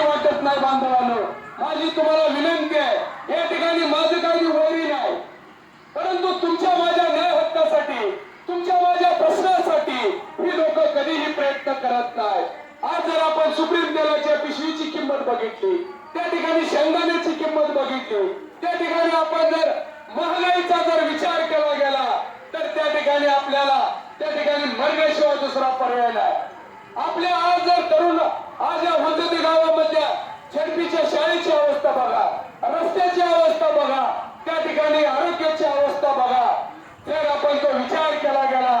योग्य वाटत नाही बांधवानं. माझी तुम्हाला विनंती आहे या ठिकाणी माझं काही वैरी नाही. परंतु तुमच्या माझ्या न्याय हक्कासाठी तुमच्या माझ्या प्रश्नासाठी ही लोक कधीही प्रयत्न करत नाही आज जर आपण सुप्रीम तेलाच्या पिशवीची किंमत बघितली त्या ठिकाणी शेंगदाण्याची किंमत बघितली त्या ठिकाणी आपण जर महागाईचा जर विचार केला गेला तर त्या ठिकाणी आपल्याला त्या ठिकाणी मरण्याशिवाय दुसरा पर्याय नाही. आपल्या आज जर तरुण आज या वंदती गावामध्ये छडपीच्या शाळेची अवस्था बघा रस्त्याची अवस्था बघा त्या ठिकाणी आरोग्याची अवस्था बघा. जर आपण तो विचार केला गेला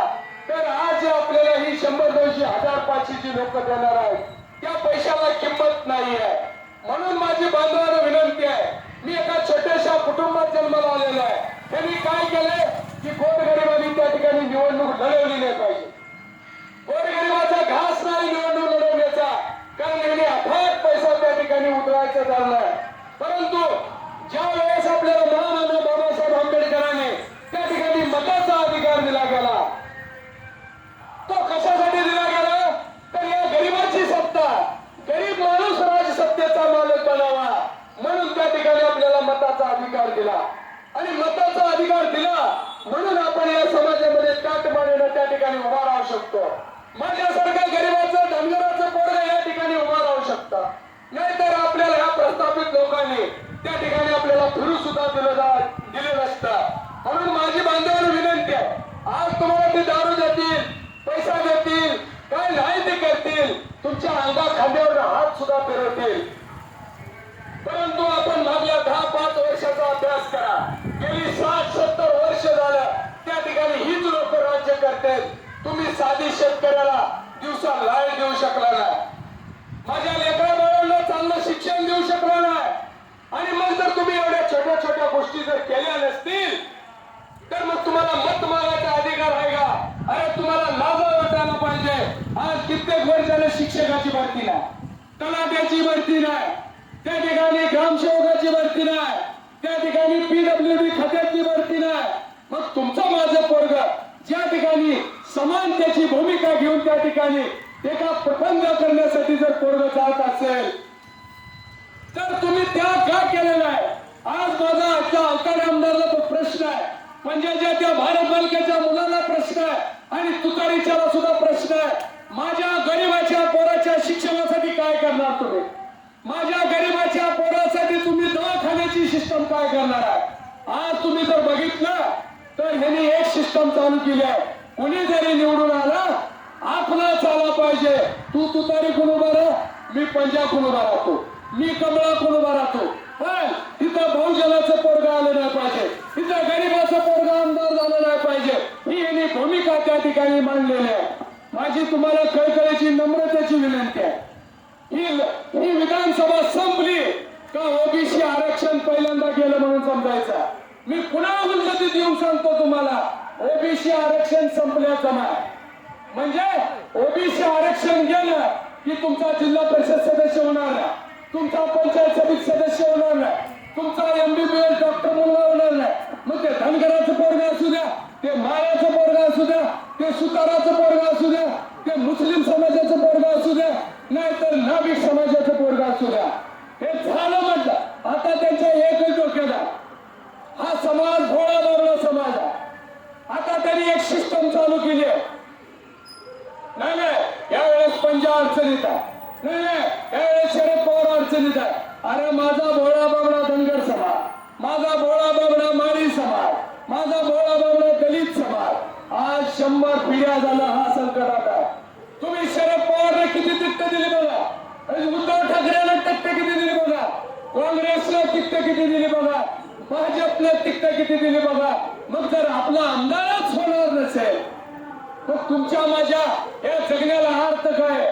तर आज आपल्याला ही शंभर दोनशे हजार पाचशे जी लोक देणार आहेत. त्या पैशाला किंमत नाही आहे. म्हणून माझी बांधवांना विनंती आहे मी एका छोट्याशा कुटुंबात जन्माला आलेलो आहे. त्यांनी काय केलंय की गोरगरिबांनी त्या ठिकाणी निवडणूक लढवली नाही पाहिजे गोरगरिबाचा घास नाही निवडणूक लढवण्याचा कारण यांनी अफाट पैसा त्या ठिकाणी उतरायचा चाललाय परंतु ज्या वेळेस आपल्याला महामानव बाबासाहेब आंबेडकरांनी त्या ठिकाणी मताचा अधिकार दिला गेला तो कशासाठी दिला गेला तर या गरिबाची सत्ता गरीब माणूस राजसत्तेचा मालक बनावा म्हणून त्या ठिकाणी आपल्याला मताचा अधिकार दिला आणि मताचा अधिकार दिला म्हणून आपण या समाजामध्ये काटमानेनं त्या ठिकाणी उभा राहू शकतो माझ्यासारख्या गरीबाचं धनगराचं पोरग या ठिकाणी उभा राहू शकता नाहीतर आपल्याला ह्या प्रस्थापित लोकांनी त्या ठिकाणी आपल्याला फिरू सुद्धा दिलं जा दिलं नसतं म्हणून माझी बांधवांना विनंती आहे आज तुम्हाला ते दारू देतील पैसा देतील काय नाही ते करतील तुमच्या अंगा खांद्यावर हात सुद्धा फिरवतील परंतु आपण मागल्या दहा पाच वर्षाचा अभ्यास करा. गेली साठ सत्तर वर्ष झालं त्या ठिकाणी हीच लोक राज्य करतात. तुम्ही साधी शेतकऱ्याला दिवसा लाइट देऊ शकला नाही. माझ्या लेकरा बाळांना चांगलं शिक्षण देऊ शकला नाही. आणि मग जर तुम्ही एवढ्या छोट्या छोट्या गोष्टी जर केल्या नसतील तर मग तुम्हाला मत मागायचा अधिकार आहे का? अरे तुम्हाला लाजा वाटायला पाहिजे. आज कित्येक वर्षाने शिक्षकाची भरती नाही. तलाट्याची भरती नाही. त्या ठिकाणी ग्रामसेवकाची भरती नाही. त्या ठिकाणी पीडब्ल्यूडी खात्याची भरती नाही. मग तुमचा माझं पोरग ज्या ठिकाणी समानतेची भूमिका घेऊन त्या ठिकाणी एका प्रबंध करण्यासाठी जर पोरग जात असेल तर तुम्ही त्या का केलेला आहे? आज माझा आजच्या अवकाळी आमदारला तो प्रश्न आहे. म्हणजे ज्या त्या भारत मालकाच्या मुलाला प्रश्न आहे. आणि तुकारीच्याला सुद्धा प्रश्न आहे. माझ्या गरीबाच्या पोराच्या शिक्षणासाठी काय करणार तुम्ही? माझ्या गरीबाच्या पोरासाठी तुम्ही दवाखान्याची सिस्टम काय करणार आहे? आज तुम्ही जर बघितलं तर ह्यांनी एक सिस्टम चालू केली आहे. कुणी जरी निवडून आला आपला चाला पाहिजे. तू तुतारी कोण उभा राह मी पंजाब कोण उभा राहतो. मी कमळा कोण उभा राहतो. पण तिथं बहुजनाचं पोरग आलं नाही पाहिजे. तिथं गरीबाचं पोरग आमदार झालं नाही पाहिजे. ही यांनी भूमिका त्या ठिकाणी मांडलेली आहे माझी तुम्हाला कळकळीची नम्रतेची विनंती आहे. ही ही विधानसभा संपली का ओबीसी आरक्षण पहिल्यांदा गेलं म्हणून समजायचं? मी पुन्हा उन्नती देऊन सांगतो तुम्हाला ओबीसी आरक्षण संपल्याचं नाही. म्हणजे ओबीसी आरक्षण गेलं की तुमचा जिल्हा परिषद सदस्य होणार नाही. तुमचा पंचायत समिती सदस्य होणार नाही. तुमचा एमबीबीएस डॉक्टर मुलगा होणार नाही. मग ते धनगराचं पोरगा असू द्या ते मायाचं पोरगा असू द्या ते सुताराचं पोरगा असू द्या ते मुस्लिम समाजाचं पोरगा असू द्या नाहीतर नाभिक समाजाचं पोरगा असू द्या हे झालं म्हटलं आता त्यांच्या एकच डोक्यात आहे. हा समाज भोळा बाबळा समाज आहे आता त्यांनी एक सिस्टम चालू केली आहे नाही नाही यावेळेस पंजा अडचणीत आहे नाही नाही यावेळेस शरद पवार अडचणीत आहे अरे माझा भोळा बाबडा धनगर समाज माझा भोळा बाबडा माळी समाज माझा भोळा बाबडा दलित समाज आज शंभर पिढ्या झाला हा संकटात आहे तुम्ही शरद पवारने किती तिकट दिली बघा आणि उद्धव ठाकरेला तिकट किती दिली बघा काँग्रेसला तिकट किती दिली बघा भाजपला तिकट किती दिली बघा मग जर आपला आमदारच होणार नसेल मग तुमच्या माझ्या या जगण्याला अर्थ काय?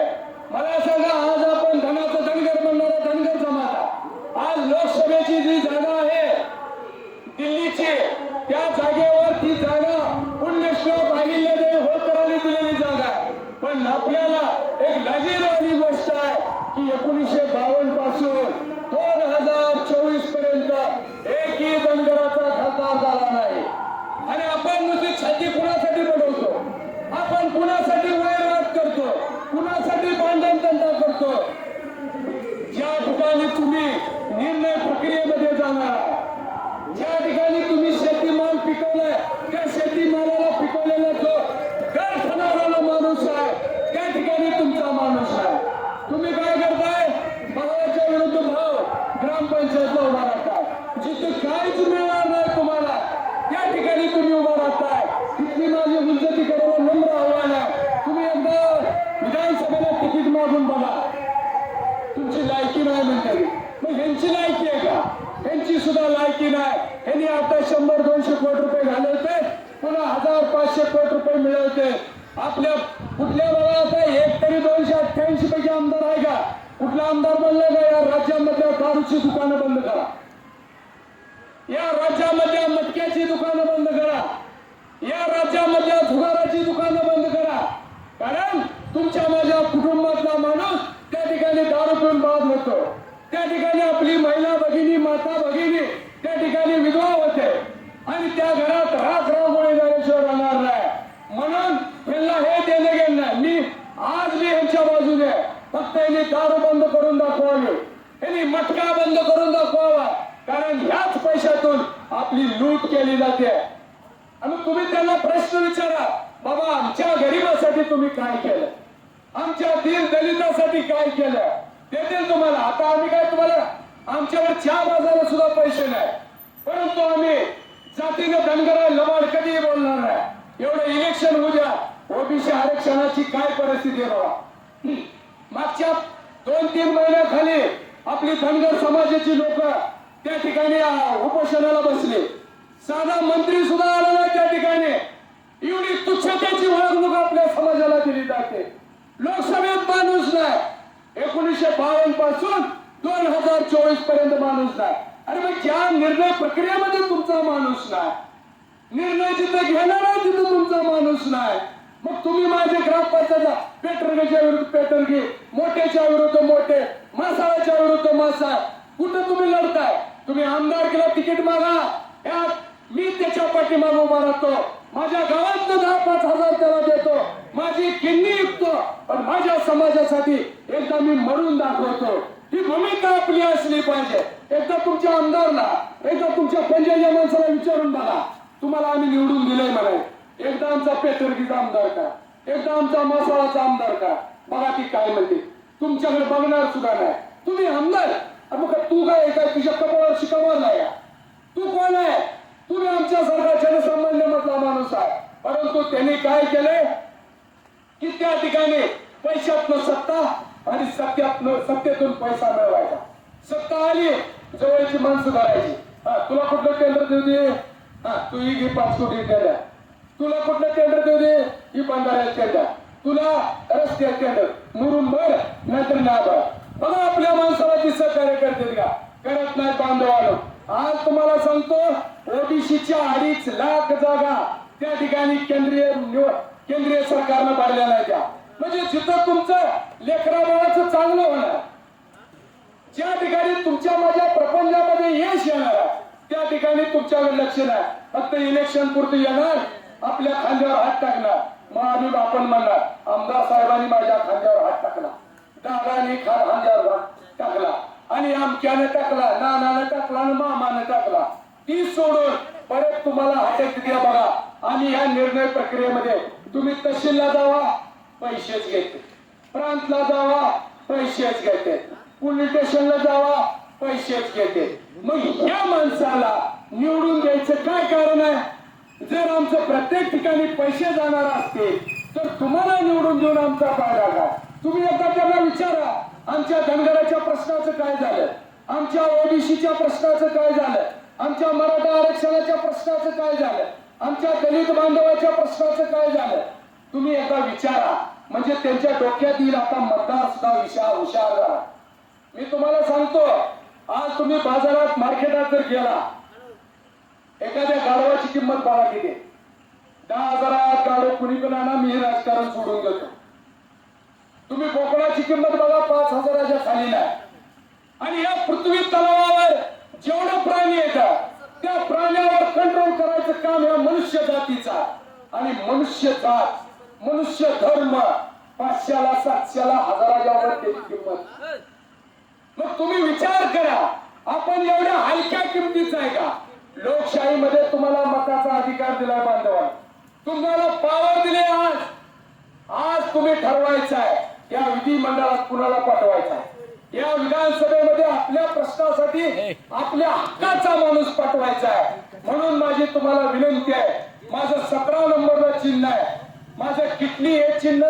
मला सांगा आज आपण धनाचा धनगर म्हणणारा धनगर समाज आज लोकसभेची जी जागा आहे दिल्लीची त्या जागेवर ती जागा पुण्यश्लोक अहिल्यादेवी होळकरांनी दिलेली जागा आहे. पण आपल्याला एक लाजीरवाणी गोष्ट आहे की एकोणीसशे बावन्नपासून दोन हजार चोवीसपर्यंत एकही धनगराचा खासदार झाला नाही आणि आपण नुसती छाती कुणासाठी बनवतो आपण कुणासाठी वैरवाद करतो कुणासाठी भांडण तंटा करतो ज्या ठिकाणी तुम्ही निर्णय प्रक्रियेमध्ये जाणार आहे ज्या ठिकाणी तुम्ही शेतीमाल पिकवलाय त्या शेतीमालाला पिकवलेला जो दर ठरवलेला माणूस आहे त्या ठिकाणी तुमचा माणूस आहे तुम्ही काय करताय भावाच्या विरुद्ध भाव ग्रामपंचायतला उभा राहताय जिथे काहीच मिळणार नाही तुम्हाला त्या ठिकाणी तुम्ही उभा राहताय तिथली माझी उज्जती करायला नम्र आव्हान आहे तुम्ही एकदा विधानसभेला तिकीट मागून बघा तुमची लायकी नाही म्हणते मग ह्यांची लायकी आहे का ह्यांची की नाही? यांनी आता शंभर दोनशे कोटी रुपये घालवते. पुन्हा हजार पाचशे कोटी रुपये मिळवते. आपल्या कुठल्या बघा आता एक तरी दोनशे अठ्ठ्याऐंशी पैकी आमदार आहे का? कुठला आमदार बनला का? या राज्यामधल्या दारूची दुकानं बंद करा. या राज्यामधल्या मटक्याची दुकानं बंद करा. या राज्यामधल्या जुगाराची दुकानं बंद करा. कारण तुमच्या माझ्या कुटुंबातला माणूस त्या ठिकाणी दारू पिऊन बाद होतो. त्या ठिकाणी आपली महिला भगिनी माता भगिनी त्या ठिकाणी विधवा होते. आणि त्या घरात राख रांगोळी झाल्याशिवाय राहणार नाही. म्हणून त्यांना हे देणं गेलं नाही. मी आज मी यांच्या बाजूने फक्त यांनी दारू बंद करून दाखवावी. यांनी मटका बंद करून दाखवावा. कारण ह्याच पैशातून आपली लूट केली जाते. आणि तुम्ही त्यांना प्रश्न विचारा बाबा आमच्या गरिबासाठी तुम्ही काय केलं? आमच्या दीन दलितासाठी काय केलं? देतील तुम्हाला. आता आम्ही काय तुम्हाला आमच्यावर चार बाजारात सुद्धा पैसे नाही. परंतु आम्ही जातीने आहे लबाड कधीही बोलणार नाही. एवढं इलेक्शन उद्या ओबीसी आरक्षणाची काय परिस्थिती आहे बाबा मागच्या दोन तीन महिन्याखाली आपली धनगर समाजाची लोक त्या ठिकाणी उपोषणाला बसले. साधा मंत्री सुद्धा आला नाही त्या ठिकाणी. एवढी तुच्छतेची वागणूक आपल्या समाजाला दिली जाते. लोकसभेत माणूस नाही. एकोणीसशे बावन्नपासून चोवीसपर्यंत माणूस नाही. अरे मग ज्या निर्णय प्रक्रियेमध्ये तुमचा माणूस नाही निर्णय जिथे घेणार आहे तिथं तुमचा माणूस नाही. मग तुम्ही माझ्या ग्रामपंचायत पेटरगेच्या विरुद्ध पेटरगे मोठ्याच्या विरुद्ध मोठे मासाळाच्या विरुद्ध मासा कुठं तुम्ही लढताय? तुम्ही आमदार केला तिकीट मागा. यात मी त्याच्या पाठीमागे उभा राहतो. माझ्या गावात दहा पाच हजार त्याला देतो. माझी किन्नी विकतो पण माझ्या समाजासाठी एकदा मी मरून दाखवतो. ही भूमिका आपली असली पाहिजे. एकदा तुमच्या आमदारला एकदा तुमच्या पंजाबच्या माणसाला विचारून बघा. तुम्हाला आम्ही निवडून दिलंय म्हणाय एकदा आमचा पेटरगीचा आमदार का? एकदा आमचा मसालाचा आमदार का? बघा ती काय म्हणते. तुमच्याकडे बघणार सुद्धा नाही. तुम्ही आमदार. मग तू काय काय? तुझ्या कपाळावर शिकवणार नाही तू कोण आहे? तुम्ही आमच्यासारखा जनसामान्य मधला माणूस आहे. परंतु त्यांनी काय केलंय? की त्या ठिकाणी पैशातनं सत्ता आणि सत्यातनं सत्तेतून पैसा मिळवायचा. सत्ता आली जवळची माणसं धरायची हा तुला कुठलं टेंडर देऊ दे? हा तू ही घे पाच कोटी टेंडर तुला कुठलं टेंडर देऊ दे? ही बंधाऱ्यात टेंडर तुला रस्त्यात टेंडर मुरुम भर नाहीतर ना भर. बघा आपल्या माणसाला ती सहकार्य करतील का? करत नाही बांधवानं. आज तुम्हाला सांगतो ओबीसीच्या अडीच लाख जागा त्या ठिकाणी केंद्रीय केंद्रीय सरकारनं भरलेल्या नाही त्या. म्हणजे जिथं तुमचं लेकरा चांगलं होणार ज्या ठिकाणी तुमच्या माझ्या प्रपंचामध्ये यश येणार त्या ठिकाणी तुमच्याकडे लक्ष नाही. फक्त इलेक्शन पुरती येणार आपल्या खांद्यावर हात टाकणार. मग आपण म्हणणार आमदार साहेबांनी माझ्या खांद्यावर हात टाकला. दादानी खांद्यावर हात टाकला. आणि आमक्याने टाकला नानाने टाकला आणि मामाने टाकला. ती सोडून परत तुम्हाला हातात द्या बघा. आणि या निर्णय प्रक्रियेमध्ये तुम्ही तहसीलला जावा पैसेच घेते. प्रांतला जावा पैसेच घेते. पोलीस स्टेशनला जावा पैसेच घेते. मग या माणसाला निवडून द्यायचं काय कारण आहे? जर आमचं प्रत्येक ठिकाणी पैसे जाणार असतील तर तुम्हाला निवडून देऊन आमचा फायदा काय तुम्ही एकदा त्यांना विचारा आमच्या धनगराच्या प्रश्नाचं काय झालं? आमच्या ओबीसीच्या प्रश्नाचं काय झालं? आमच्या मराठा आरक्षणाच्या प्रश्नाचं काय झालं? आमच्या दलित बांधवाच्या प्रश्नाचं काय झालं? तुम्ही एकदा विचारा. म्हणजे त्यांच्या डोक्यात येईल आता मतदार सुद्धा विशाल हुशार झाला. मी तुम्हाला सांगतो आज तुम्ही बाजारात मार्केटात जर गेला एखाद्या गाढवाची किंमत बघा किती. दहा हजारात गाडव कुणी पण आणा मी राजकारण सोडून देतो. तुम्ही कोकणाची किंमत बघा पाच हजाराच्या खाली नाही. आणि या पृथ्वी तलावावर जेवढे प्राणी येतात त्या प्राण्यावर कंट्रोल करायचं काम या मनुष्य जातीचा. आणि मनुष्य जात मनुष्य धर्म पाचशेला सातशेला हजाराच्या वर त्याची किंमत. मग तुम्ही विचार करा आपण एवढ्या हलक्या किमतीचा आहे का? लोकशाहीमध्ये तुम्हाला मताचा अधिकार दिलाय बांधवा तुम्हाला पावर दिले आज. आज तुम्ही ठरवायचं आहे या विधिमंडळात कुणाला पाठवायचा आहे. या विधानसभेमध्ये आपल्या प्रश्नासाठी आपल्या हक्काचा माणूस पाठवायचा आहे म्हणून माझी तुम्हाला विनंती आहे माझं सतरा नंबरला चिन्ह आहे. माझं किडनी हे चिन्ह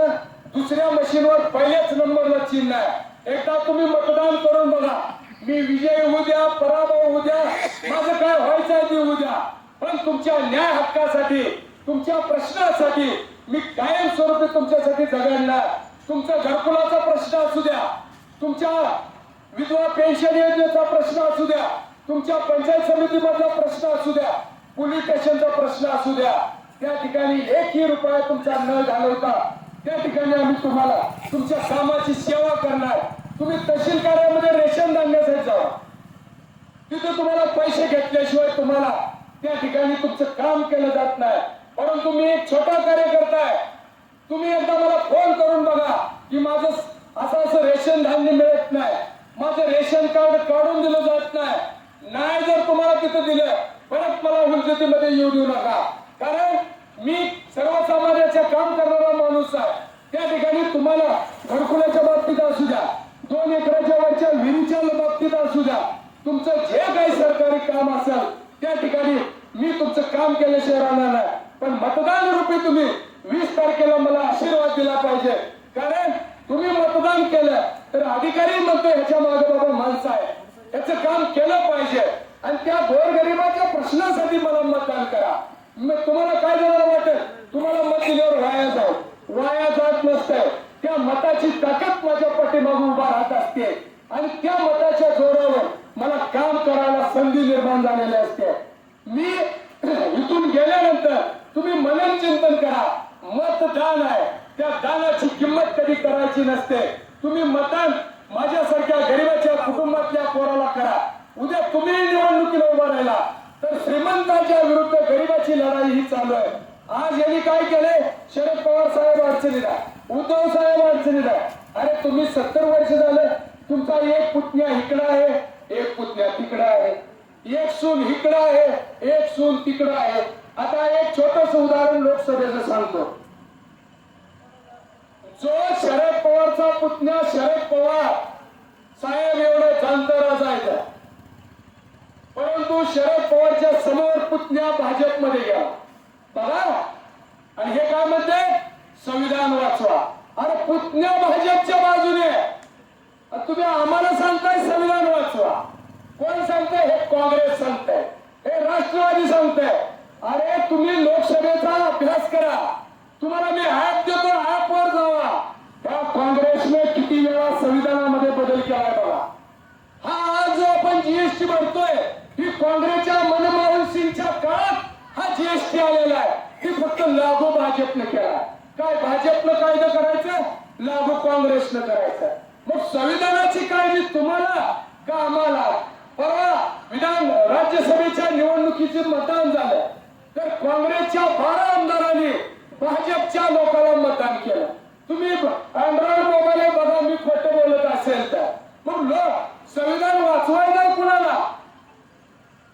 दुसऱ्या मशीनवर पहिल्याच नंबरला चिन्ह आहे. एकदा तुम्ही मतदान करून बघा. मी विजय होऊ द्या पराभव होऊ द्या. माझं काय व्हायचं आहे ते होऊ द्या. पण तुमच्या न्याय हक्कासाठी तुमच्या प्रश्नासाठी मी कायमस्वरूपी तुमच्यासाठी जगडणार तुमचा घरकुलाचा प्रश्न असू द्या. तुमच्या विधवा पेन्शन योजनेचा प्रश्न असू द्या. तुमच्या पंचायत समितीमधला प्रश्न असू द्या. पोलीस स्टेशनचा प्रश्न असू द्या. त्या ठिकाणी एकही रुपया तुमचा न घालवता त्या ठिकाणी आम्ही तुम्हाला तुमच्या कामाची सेवा करणार. तुम्ही तहसील कार्यामध्ये रेशन धान्यासाठी जावा तिथे तुम्हाला पैसे घेतल्याशिवाय तुम्हाला त्या ठिकाणी तुमचं काम केलं जात नाही. परंतु मी एक छोटा कार्यकर्ता आहे. तुम्ही एकदा मला फोन करून बघा की माझं असं असं रेशन धान्य मिळत नाही. माझं रेशन कार्ड काढून दिलं जात नाही. नाही जर तुम्हाला तिथं दिलं परत मला हुलजतीमध्ये येऊ देऊ नका. कारण मी सर्वसामान्याचं काम करणारा माणूस आहे. त्या ठिकाणी तुम्हाला घरकुलाच्या बाबतीत असू द्या दोन एकराच्या वरच्या विहिरीच्या बाबतीत असू द्या तुमचं जे काही सरकारी काम असेल त्या ठिकाणी मी तुमचं काम केल्याशिवाय राहणार नाही. पण मतदान रूपी तुम्ही वीस तारखेला मला आशीर्वाद दिला पाहिजे. कारण तुम्ही मतदान केलं तर अधिकारी म्हणतो ह्याच्या मागे बाबा माणसं आहे. याचं काम केलं पाहिजे. आणि त्या गोरगरिबाच्या प्रश्नासाठी मला मतदान करा. मग तुम्हाला काय झालं वाटत? तुम्हाला मत दिल्यावर वाया जाऊ. वाया जात नसतं. त्या मताची ताकद माझ्या पाठीमागून उभा राहत असते. आणि त्या मताच्या जोरावर मला काम करायला संधी निर्माण झालेली असते. मी इथून गेल्यानंतर तुम्ही मनन चिंतन करा. मत दान आहे. त्या दानाची किंमत कधी करायची नसते. तुम्ही मतदान माझ्यासारख्या गरीबाच्या कुटुंबातल्या पोराला करा. उद्या तुम्ही निवडणुकीला उभा राहिला. तर श्रीमंतांच्या विरुद्ध गरीबाची लढाई ही चालू आहे. आज यांनी काय केले शरद पवार साहेब अडचणीला उद्धव साहेब अडचणीला अरे तुम्ही सत्तर वर्ष झाले. तुमचा एक पुतण्या इकडं आहे एक पुतण्या तिकडं आहे. एक सून इकडं आहे एक सून तिकडं आहे. आता एक छोटस उदाहरण लोकसभेचं सांगतो. जो शरद पवारचा पुतण्या शरद पवार साहेब एवढं जाणतं राजायचं परंतु शरद पवारच्या समोर पुतण्या भाजपमध्ये गेला बघा. आणि हे काय म्हणते? संविधान वाचवा. अरे पुतण्या भाजपच्या बाजूने. तुम्ही आम्हाला सांगताय संविधान वाचवा. कोण सांगताय? हे काँग्रेस सांगताय. हे राष्ट्रवादी सांगताय. अरे तुम्ही लोकसभेचा अभ्यास करा. तुम्हाला मी ऍप देतो ऍप वर जावा त्या काँग्रेसने किती वेळा संविधानामध्ये बदल केलाय बघा हा आज जो आपण जीएसटी भरतोय ही काँग्रेसच्या मनमोहन सिंगच्या काळात हा आलेलं आहे. ही फक्त लागू भाजपनं केला. काय भाजपनं कायदा करायचं? लागू काँग्रेसनं करायचं. मग संविधानाची काळजी तुम्हाला का आम्हाला? परवा विधान राज्यसभेच्या निवडणुकीचे मतदान झालं. तर काँग्रेसच्या बारा आमदारांनी भाजपच्या लोकांना मतदान केलं. तुम्ही अँड्रॉइड मोबाईल बघा मी खोटं बोलत असेल तर. मग लोक संविधान वाचवायला कुणाला?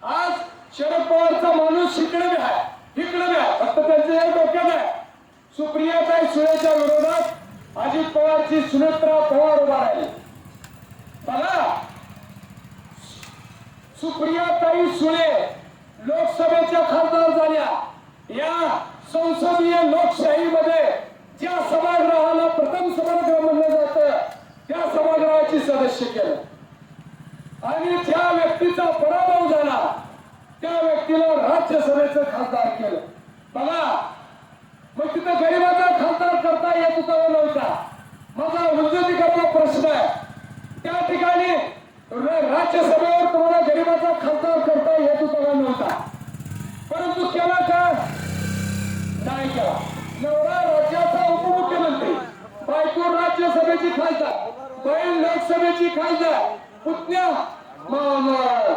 आज शरद पवारचा माणूस शिकणे आहे. इकडे द्या. फक्त त्यांचं एक डोक्यात आहे. सुप्रियाताई सुळेच्या विरोधात अजित पवारची सुनेत्रा पवार उभा राहिली बघा सुप्रियाताई सुळे लोकसभेच्या खासदार झाल्या. या संसदीय लोकशाहीमध्ये ज्या सभागृहाला प्रथम सभागृह म्हणलं जात त्या सभागृहाची सदस्य केलं. आणि ज्या व्यक्तीचा पराभव झाला त्या व्यक्तीला राज्यसभेचं खासदार केलं. बघा मग तिथं गरीबाचा खासदार करता येत होता नव्हता. माझा उद्योगिकाचा प्रश्न आहे. त्या ठिकाणी राज्यसभेवर तुम्हाला गरीबाचा खासदार करता येत होता नव्हता. परंतु केला का? नाही केला. नवरा राज्याचा उपमुख्यमंत्री बायको राज्यसभेची खासदार बैल लोकसभेची खासदार पुतण्या म- म-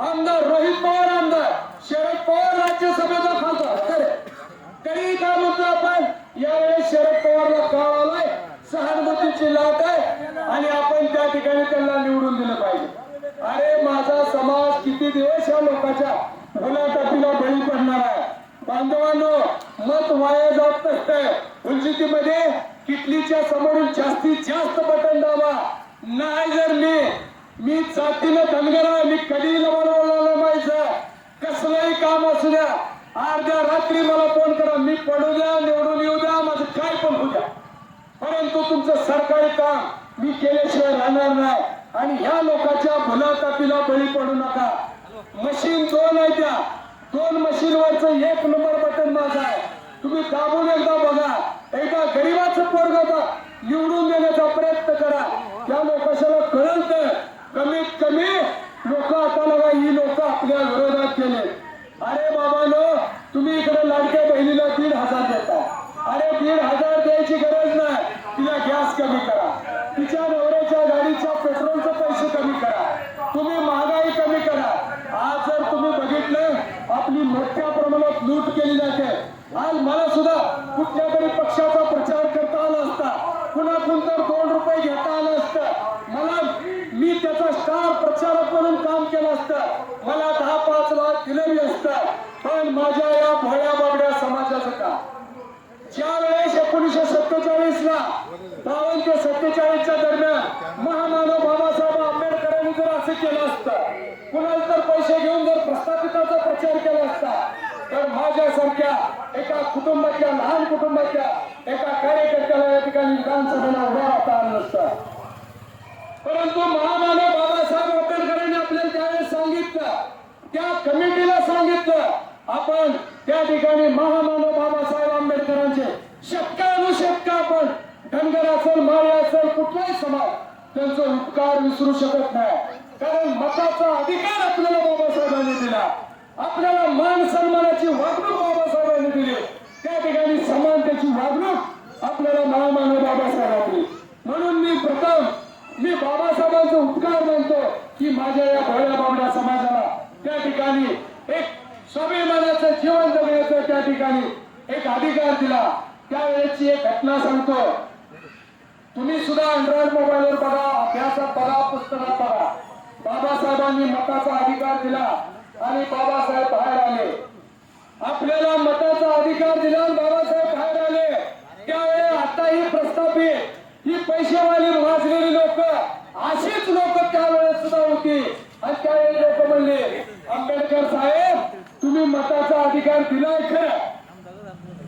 आमदार रोहित पवार आमदार. शरद पवार राज्यसभेचा खासदार. तरी का म्हणतो आपण यावेळेस शरद पवारला काळ आलाय सहानुभूतीची लाट आहे आणि आपण त्या ठिकाणी त्यांना निवडून दिलं पाहिजे. अरे माझा समाज किती दिवस या लोकांच्या भुलाटापीला बळी पडणार आहे? बांधवांनो मत वाया जात नसतंय. फुलशेतीमध्ये किटलीच्या समोरून जास्तीत जास्त बटन दाबा. नाही जर मी मी जातीनं धनगर आहे मी कधी बोलवलं माहिती कसलंही काम असू द्या अर्ध्या रात्री मला फोन करा मी पडू द्या निवडून येऊ द्या माझं काय पण होऊ द्या. परंतु तुमचं सरकारी काम मी केल्याशिवाय राहणार नाही. आणि ह्या लोकांच्या भुलातापीला बळी पडू नका. मशीन दोन आहे त्या. दोन मशीन वरचं एक नंबर बटन माझा आहे. तुम्ही दाबून एकदा बघा. एकदा गरीबाचं पोरग निवडून देण्याचा प्रयत्न करा. त्या लोकांना कळ तर कमीत कमी लोक आता लगा ही लोक आपल्या विरोधात केले अरे बाबानो तुम्ही इकडे लाडक्या बहिणीला दीड हजार देता अरे दीड हजार द्यायची गरज नाही तिला गॅस कमी करा तिच्या नवऱ्याच्या गाडीच्या पेट्रोलचे पैसे कमी करा तुम्ही महागाई कमी करा आज जर तुम्ही बघितलं आपली मोठ्या प्रमाणात लूट केली जाते आज मला सुद्धा कुठल्या तरी पक्षाचा प्रचार करता आला असता पुन्हा कोणतर दोन रुपये घेता आलं असतं मला मी त्याचा स्टार प्रचारक म्हणून काम केलं असतं मला दहा पाच लाख दिलेली असतं पण माझ्या या भोळ्या बाबड्या समाजाचं का ज्या वेळेस एकोणीसशे सत्तेचाळीस ला बावन्न ते सत्तेचाळीसच्या दरम्यान महामानव बाबासाहेब आंबेडकरांनी जर असं केलं असतं कुणाला जर पैसे घेऊन जर प्रस्थापिताचा प्रचार केला असता तर माझ्यासारख्या एका कुटुंबाच्या लहान कुटुंबाच्या एका कार्यकर्त्याला या ठिकाणी विधानसभेला उभा राहता आलं नसतं. परंतु महामानव बाबासाहेब आंबेडकरांनी आपल्याला त्यावेळेस सांगितलं त्या कमिटीला सांगितलं आपण त्या ठिकाणी महामानव बाबासाहेब आंबेडकरांचे शतकानुशतक आपण धनगर असेल माळी असेल कुठलाही समाज त्यांचा उपकार विसरू शकत नाही. कारण मताचा अधिकार आपल्याला बाबासाहेबांनी दिला. आपल्याला मान सन्मानाची वागणूक बाबासाहेबांनी दिली. त्या ठिकाणी समानतेची वागणूक आपल्याला महामानव बाबासाहेबांनी म्हणून मी प्रथम मी बाबासाहेबांचा उपकार मानतो की माझ्या या भोळ्या बाबड्या समाजाला त्या ठिकाणी एक स्वाभिमानाचं जीवन जगण्याचं त्या ठिकाणी एक अधिकार दिला. त्यावेळेची एक घटना सांगतो. तुम्ही सुद्धा अँड्रॉइड मोबाईलवर बघा अभ्यासात बघा पुस्तकात बघा. बाबासाहेबांनी मताचा अधिकार दिला. आणि बाबासाहेब बाहेर आले. आपल्याला मताचा अधिकार दिला बाबासाहेब बाहेर आले. त्यावेळी आता ही प्रस्थापित. ही पैसेवाली वाजलेली लोक अशीच लोक त्यावेळेस सुद्धा होती. आणि त्यावेळी लोक म्हणले आंबेडकर साहेब तुम्ही मताचा अधिकार दिलाय खरं.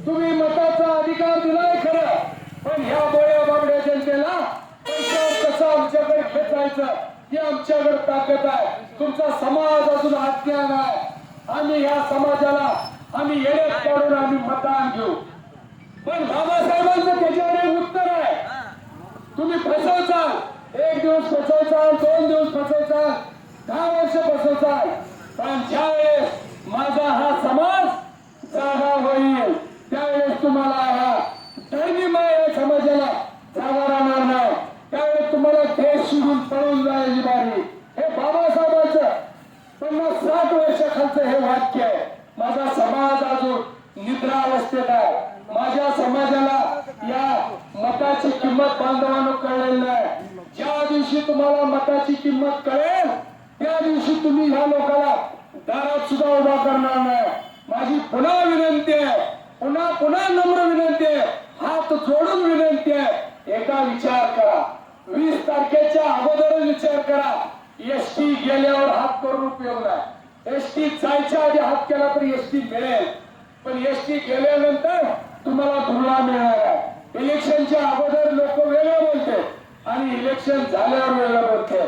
तुम्ही मताचा अधिकार दिलाय खरं. पण ह्या बोळ्या बाबड्या जनतेला पैशावर कसं आमच्याकडे खेचायचं ही आमच्याकडे ताकद आहे. तुमचा समाज अजून अज्ञान आहे. आम्ही या समाजाला आम्ही येण्यात काढून आम्ही मतदान घेऊ. पण बाबासाहेबांचं त्याच्यावर एक उत्तर आहे. तुम्ही फसवचाल. एक दिवस फसवचाल दोन दिवस फसवचाल दहा वर्ष फसवचाल. पण ज्या वेळेस माझा हा समाज जागा होईल त्यावेळेस तुम्हाला हा धर्मीमा या समाजाला जागा राहणार नाही त्यावेळेस तुम्हाला देश सोडून पळून जायची बारी हे बाबासाहेबांचं पन्नास साठ वर्षाखालचं हे वाक्य आहे माझा समाज अजून निद्रा अवस्थेत आहे माझ्या समाजाला या मताची किंमत बांधवानं कळलेली नाही ज्या दिवशी तुम्हाला मताची किंमत कळेल त्या दिवशी तुम्ही ह्या लोकांना दारात सुद्धा उभा करणार नाही माझी पुन्हा विनंती आहे पुन्हा पुन्हा नम्र विनंती आहे हात जोडून विनंती आहे एका विचार करा वीस तारखेच्या अगोदरच विचार करा एस टी गेल्यावर हात करून उपयोग नाही एस टी जायच्या आधी हात केला तर एस टी मिळेल पण एस टी गेल्यानंतर तुम्हाला धुळा मिळणार आहे इलेक्शनच्या अगोदर लोक वेगळं बोलते आणि इलेक्शन झाल्यावर वेगळं बोलते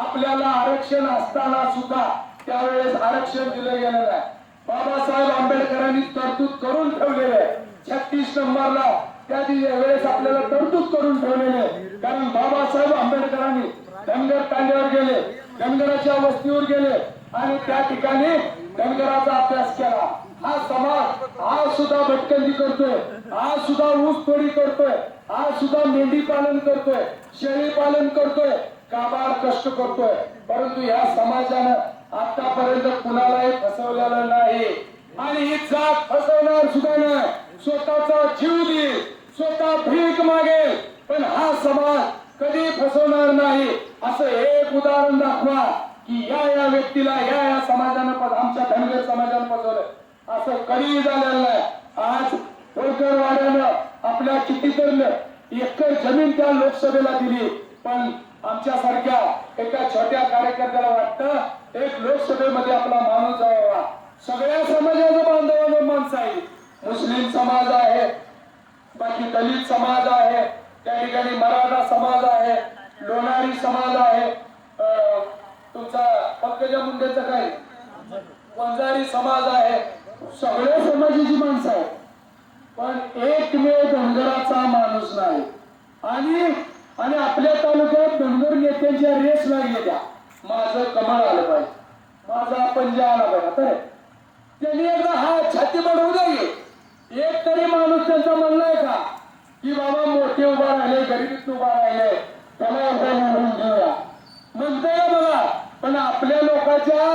आपल्याला आरक्षण असताना सुद्धा त्यावेळेस आरक्षण दिलं गेलेलं आहे. बाबासाहेब आंबेडकरांनी तरतूद करून ठेवलेले छत्तीस नंबरला त्या वेळेस आपल्याला तरतूद करून ठेवलेली आहे. कारण बाबासाहेब आंबेडकरांनी धनगर तांड्यावर गेले धनगराच्या वस्तीवर गेले आणि त्या ठिकाणी धनगराचा अभ्यास केला. हा समाज आज सुद्धा भटकंती करतोय. आज सुद्धा ऊस तोडी करतोय. आज सुद्धा मेंढी पालन करतोय. शेळी पालन करतोय. काबाड कष्ट करतोय. परंतु या समाजानं आतापर्यंत कुणालाही फसवलेलं नाही. आणि ही जात फसवणार सुद्धा नाही. स्वतःचा जीव देईल स्वतः भीक मागेल पण हा समाज कधी फसवणार नाही. असं एक उदाहरण दाखवा की या या व्यक्तीला या या समाजानं आमच्या धनगर समाजानं फसवलं असं कधीही झालेलं नाही. आज होळकर वाड्यानं आपल्या कितीतरी एकर जमीन त्या लोकसभेला दिली. पण आमच्यासारख्या एका छोट्या कार्यकर्त्याला वाटतं एक लोकसभेमध्ये आपला माणूस जावा. सगळ्या समाजाचं बांधवानं माणसं आहे मुस्लिम समाज आहे बाकी दलित समाज आहे त्या ठिकाणी मराठा समाज आहे लोणारी समाज आहे. अं, तुमचा पंकजा मुंडेचा काय? वंजारी समाज आहे. सगळ्या समाजाची माणसं आहे पण एकमेव धनगराचा माणूस नाही. आणि आणि आपल्या तालुक्यात धनगर नेत्यांच्या रेस लागली त्या माझं कमाल आलं पाहिजे माझा पंजा आला पाहिजे आता त्यांनी एकदा हा छाती बडवू नये एक तरी माणूस त्यांचा म्हणलाय का? की बाबा मोठे उभा राहिले गरीबीत उभा राहिले त्याला एवढा म्हणून घेऊया. म्हणतोय का बघा पण आपल्या लोकांच्या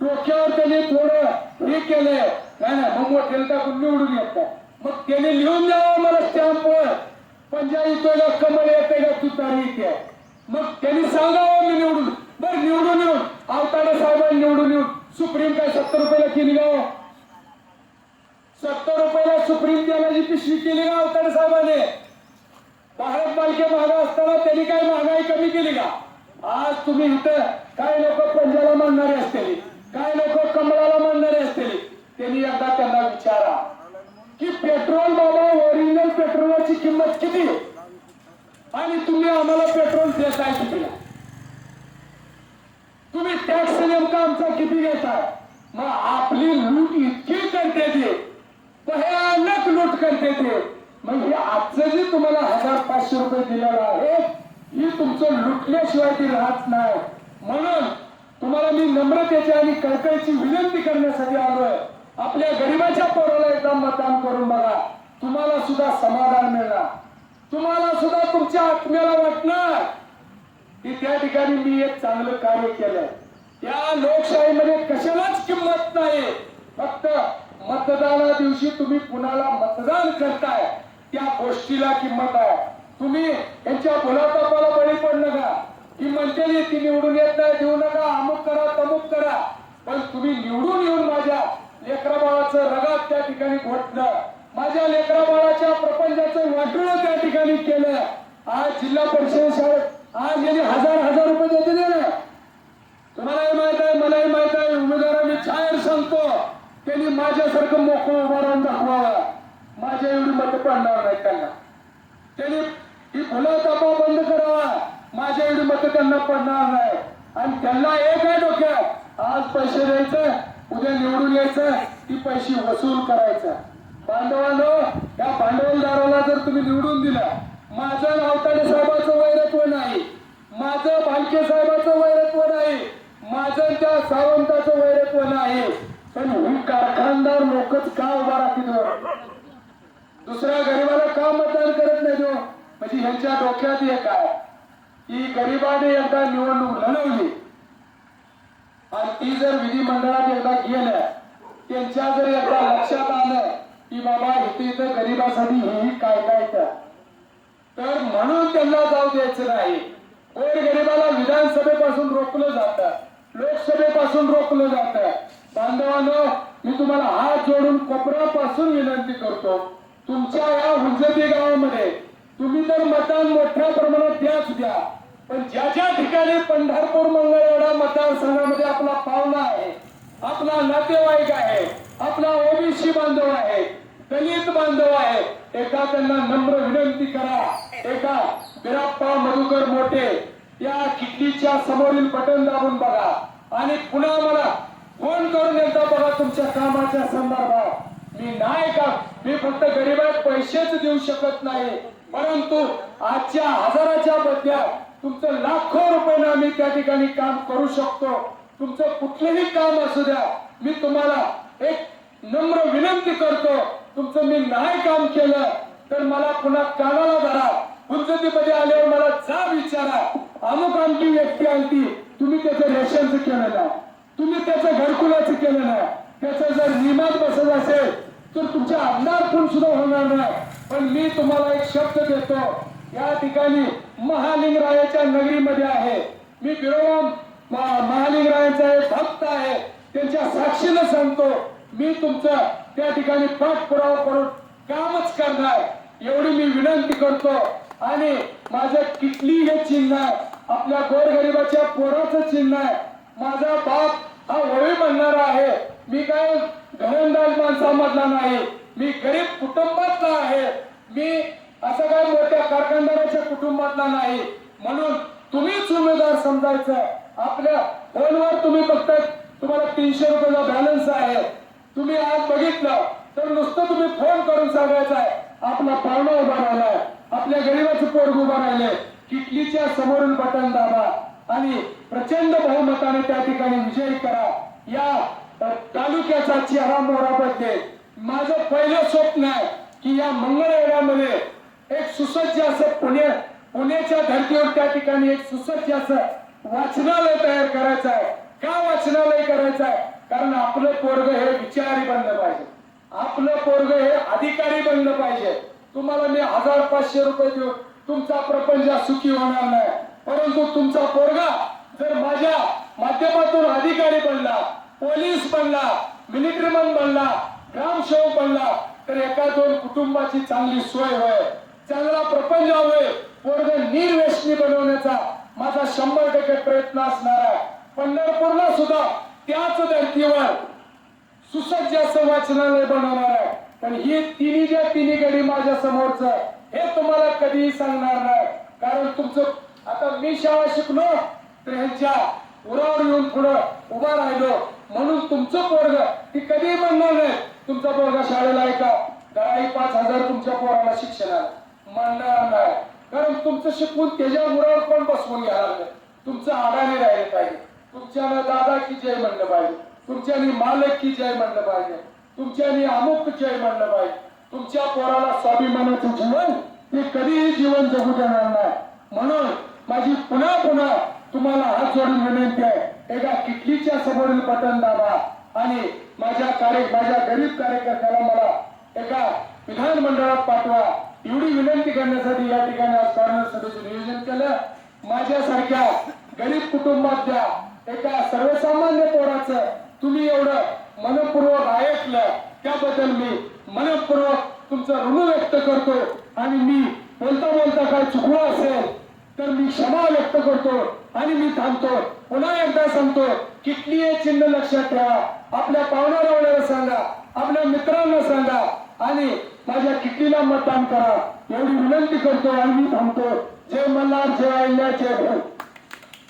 डोक्यावर त्यांनी थोडं हे केलंय. नाही ना मग मोठ्याला टाकून निवडून येत मग त्याने लिहून द्यावं मला स्टॅम्पवर पंजा येतोय का कमल येते का तुतारी येते मग त्यांनी सांगावं मी निवडून. बरं निवडून येऊन आवताडे साहेबांनी निवडून येऊन सुप्रीम काय सत्तर रुपयाला केली का हो? सत्तर रुपयाला सुप्रीम तेलाची पिशवी केली का आवताडे साहेबांनी? भारत मालके महागा असताना त्यांनी काय महागाई कमी केली का? आज तुम्ही इथं काय लोक पंजाला मानणारे असतील? काय लोक कमळाला मानणारे असतील? त्यांनी एकदा त्यांना विचारा. की पेट्रोल बाबा ओरिजिनल पेट्रोलची किंमत किती? आणि तुम्ही आम्हाला पेट्रोल देताय किती तुम्ही टॅक्स नेमका आमचा किती घेताय? मग आपली लूट इतकी करते ते. भयानक लूट करते ते. मग हे आजचं जे तुम्हाला हजार पाचशे रुपये दिलेलं आहे ही तुमचं लुटल्याशिवाय ती राहत नाही. म्हणून तुम्हाला मी नम्रतेची आणि कळकळीची विनंती करण्यासाठी आलोय. आपल्या गरिबाच्या पोराला एकदा मतदान करून बघा. तुम्हाला सुद्धा समाधान मिळणार. तुम्हाला सुद्धा तुमच्या आत्म्याला वाटणार की त्या ठिकाणी मी एक चांगलं कार्य केलंय. या लोकशाहीमध्ये कशालाच किंमत नाही फक्त मतदाना दिवशी तुम्ही कुणाला मतदान करताय त्या गोष्टीला किंमत आहे. तुम्ही यांच्या भुलातापाला बळी पड नका. की म्हणते ती निवडून येत नाही देऊ नका. अमुक करा तमुक करा. पण तुम्ही निवडून येऊन माझ्या लेकराबाळाचं रगात त्या ठिकाणी घोटलं माझ्या लेकराबाळाच्या प्रपंचाचं वाटणं त्या ठिकाणी केलं. आज जिल्हा परिषद शाळेत आज यांनी हजार हजार रुपये देते ना. तुम्हालाही माहीत आहे मलाही माहीत आहे उमेदवारांनी छायर सांगतो. त्यांनी माझ्यासारखं मोकळं उभं राहून दाखवावं. माझ्या एवढी मत पडणार नाही त्यांना. त्यांनी ही फुलं तपा बंद करावा. माझ्या एवढी मत त्यांना पडणार नाही आणि त्यांना एक आहे डोक्यात. आज पैसे द्यायचं उद्या निवडून यायचं ती पैसे वसूल करायचं. बांधवानो या भांडवलदाराला जर तुम्ही निवडून दिलं माझं रावताडे साहेबाचं वैरत्व नाही. माझं भालके साहेबाचं वैरत्व नाही. माझं त्या सावंताचं वैरत्व नाही. पण ही कारखानदार लोकच का उभा राहतील दुसऱ्या गरीबाला का मतदान करत नाही तो? म्हणजे ह्यांच्या डोक्यात हे काय? ही गरिबाने एकदा निवडणूक लढवली. आणि ती जर विधिमंडळात एकदा गेल्या त्यांच्या जर एकदा लक्षात आलं की बाबा इथे इथं गरिबासाठी हे काय काय तर तर म्हणून त्यांना जाऊ द्यायचं नाही. गोर गरिबाला विधानसभेपासून रोखलं जातं लोकसभेपासून रोखलं जातं. बांधवानो मी तुम्हाला हात जोडून कोपरापासून विनंती करतो तुमच्या या हुजती गावामध्ये तुम्ही तर मतदान मोठ्या प्रमाणात द्याच द्या. पण ज्या ज्या ठिकाणी पंढरपूर मंगळवेढा मतदारसंघामध्ये आपला पाहुणा आहे आपला नातेवाईक आहे आपला ओबीसी बांधव आहे दलित बांधव आहे एका त्यांना नम्र विनंती करा. एका बिराप्पा मधुकर मोठे या किटलीच्या समोरील बटन दाबून बघा. आणि पुन्हा मला फोन करून एकदा बघा तुमच्या कामाच्या संदर्भात. मी नाही का मी फक्त गरीबात पैसेच देऊ शकत नाही परंतु आजच्या हजाराच्या बदल्यात तुमचं लाखो रुपयानं आम्ही त्या ठिकाणी काम करू शकतो. तुमचं कुठलंही काम असू द्या मी तुम्हाला एक नम्र विनंती करतो. तुमचं मी नाही काम केलं तर मला पुन्हा कानाला धरा. फुलजतीमध्ये आल्यावर मला जा विचारा. अमुक आमची व्यक्ती आणती तुम्ही त्याचं रेशनचं केलं नाही. तुम्ही त्याचं घरकुलाचं केलं नाही. त्याचं जर नियमात बसत असेल तर तुमचे आमदार पण सुद्धा होणार नाही. पण मी तुम्हाला एक शब्द देतो. या ठिकाणी महालिंगरायाच्या नगरीमध्ये आहे. मी बिरोबाम मा- महालिंगरायांचा भक्त आहे. त्यांच्या साक्षीनं सांगतो मी तुमचं त्या ठिकाणी पाठपुरावा करून कामच करणार. एवढी मी विनंती करतो. आणि माझं किटली हे चिन्ह आहे. आपल्या गोरगरिबाच्या पोराचं चिन्ह आहे. माझा बाप हा वळी म्हणणारा आहे. मी काय घरंदाज माणसामधला नाही. मी गरीब कुटुंबातला आहे. मी असं काय मोठ्या कारखानदाराच्या कुटुंबातला नाही. म्हणून तुम्हीच उमेदवार समजायचं. आपल्या फोनवर तुम्ही फक्त तुम्हाला तीनशे रुपयाचा बॅलन्स आहे. तुम्ही आज बघितलं तर नुसतं तुम्ही फोन करून सांगायचं आहे. आपला पाहुणा उभा राहिलाय आपल्या गरीबाचं पोरग उभा राहिले किटलीच्या समोरून बटन दाबा आणि प्रचंड बहुमताने त्या ठिकाणी विजयी करा. या तालुक्याचा चेहरा मोहरा बदले माझं पहिलं स्वप्न आहे की या मंगळवेढ्यामध्ये एक सुसज्ज असं पुणे पुण्याच्या धर्तीवर त्या ठिकाणी एक सुसज्ज असं वाचनालय तयार करायचं आहे. का वाचनालय करायचं आहे? कारण आपलं पोरग हे विचारी बनलं पाहिजे. आपलं पोरग हे अधिकारी बनलं पाहिजे. तुम्हाला मी हजार पाचशे रुपये देऊ. तुमचा प्रपंच सुखी होणार नाही. परंतु तुमचा पोरगा जर माझ्या माध्यमातून अधिकारी बनला पोलीस बनला मिलिटरीमन बनला ग्रामसेवक बनला तर एका दोन कुटुंबाची चांगली सोय होय. चांगला प्रपंच होय पोरग निर्व्यसनी बनवण्याचा माझा शंभर टक्के प्रयत्न असणार आहे. पंढरपूरला सुद्धा त्याच धर्तीवर सुसज्ज असं वाचनालय बनवणार आहे. पण ही तिन्ही ज्या तिन्ही गडी माझ्या समोरच हे तुम्हाला कधीही सांगणार नाही. कारण तुमचं आता मी शाळा शिकलो तर ह्यांच्या उरावर येऊन पुढं उभा राहिलो. म्हणून तुमचं पोरग ती कधीही म्हणणार नाही तुमचा पोरगा शाळेला आहे का? दराही पाच हजार तुमच्या पोराला शिक्षणाला म्हणणार नाही. कारण तुमचं शिकवून त्याच्या उरावर पण बसवून घ्यायला लागलं तुमचं आडाने राहिले पाहिजे. तुमच्यानं दादा की जय म्हणलं पाहिजे. तुमच्यानी मालक की जय म्हणलं पाहिजे. तुमच्यानी अमुक जय म्हणलं पाहिजे. तुमच्या पोराला स्वाभिमानाचं जीवन ते कधीही जीवन जगू देणार नाही. म्हणून माझी पुन्हा पुन्हा तुम्हाला हात जोडून विनंती आहे. एका किटलीच्या समोरील बटन दाबा आणि माझ्या कार्य माझ्या गरीब कार्यकर्त्याला मला एका विधानमंडळात पाठवा. एवढी विनंती करण्यासाठी या ठिकाणी आज कॉर्नर सभेचं नियोजन केलं. माझ्यासारख्या गरीब कुटुंबातल्या एका सर्वसामान्य पोराचं तुम्ही एवढं मनपूर्वक ऐकलं त्याबद्दल मी मनपूर्वक तुमचं ऋण व्यक्त करतो. आणि मी बोलता बोलता काय चुकलं असेल तर मी क्षमा व्यक्त करतो. आणि मी थांबतो. पुन्हा एकदा सांगतो किटली हे चिन्ह लक्षात ठेवा. आपल्या पाहुणा रावण्याला सांगा आपल्या मित्रांना सांगा. आणि माझ्या कितीला मतदान करा? एवढी विनंती करतो आणि मी थांबतो जय मल्हार जय अहिल्या जय भाऊ